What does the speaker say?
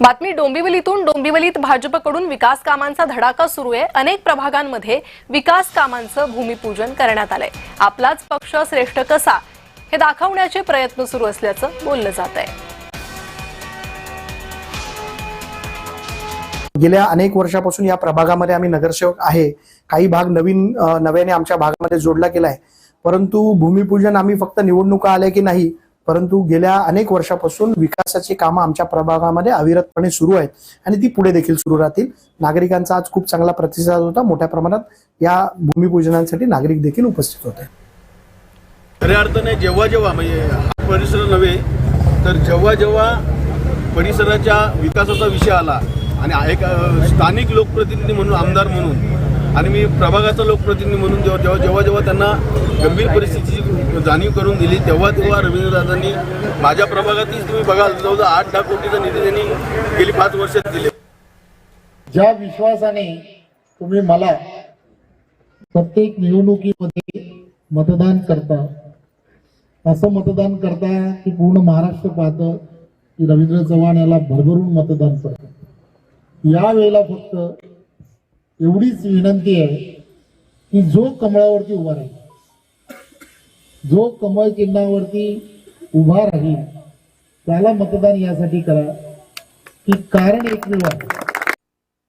बातमी डोंबिवलीतून डोंबिवलीत भाजपकडून विकास कामांचा धडाका सुरू आहे. अनेक प्रभागांमध्ये विकास कामांचं भूमिपूजन करण्यात आलंय. आपलाच पक्ष श्रेष्ठ कसा? हे दाखवण्याचे प्रयत्न सुरू असल्याचं बोललं जात आहे गेल्या अनेक वर्षापासून या प्रभागामध्ये आम्ही नगरसेवक आहे. काही भाग नवीन नव्याने आमच्या भागामध्ये जोडला गेला आहे परंतु भूमिपूजन आम्ही फक्त निवडणुका आल्या की नाही परंतु गेल्या अनेक वर्षापासून विकासाची कामं आमच्या प्रभागामध्ये अविरतपणे सुरू आहेत आणि ती पुढे देखील सुरू राहतील. नागरिकांचा आज खूप चांगला प्रतिसाद होता. मोठ्या प्रमाणात या भूमिपूजनांसाठी नागरिक देखील उपस्थित होते. खऱ्या अर्थाने जेव्हा जेव्हा म्हणजे हा परिसर नव्हे तर जेव्हा जेव्हा परिसराच्या विकासाचा विषय आला आणि एक स्थानिक लोकप्रतिनिधी म्हणून आमदार म्हणून आणि मी प्रभागाचा लोकप्रतिनिधी म्हणून जेव्हा जेव्हा जेव्हा जेव्हा त्यांना गंभीर परिस्थितीची जाणीव करून दिली तेव्हा तेव्हा रवींद्रदादांनी माझ्या प्रभागातील तुम्ही बघाल जवळजवळ आठ लाख कोटीचा निधी त्यांनी गेली पाच वर्षात दिले. ज्या विश्वासाने तुम्ही मला प्रत्येक निवडणुकीमध्ये मतदान करता असं मतदान करता की पूर्ण महाराष्ट्र पाहतं की रवींद्र चव्हाण याला भरभरून मतदान करतं यावेळेला फक्त एवढीच विनंती आहे की जो कमळावरती उभा राहील जो कमळ चिन्हावरती उभा राहील त्याला मतदान यासाठी करा. की कारण एकमेव आहे.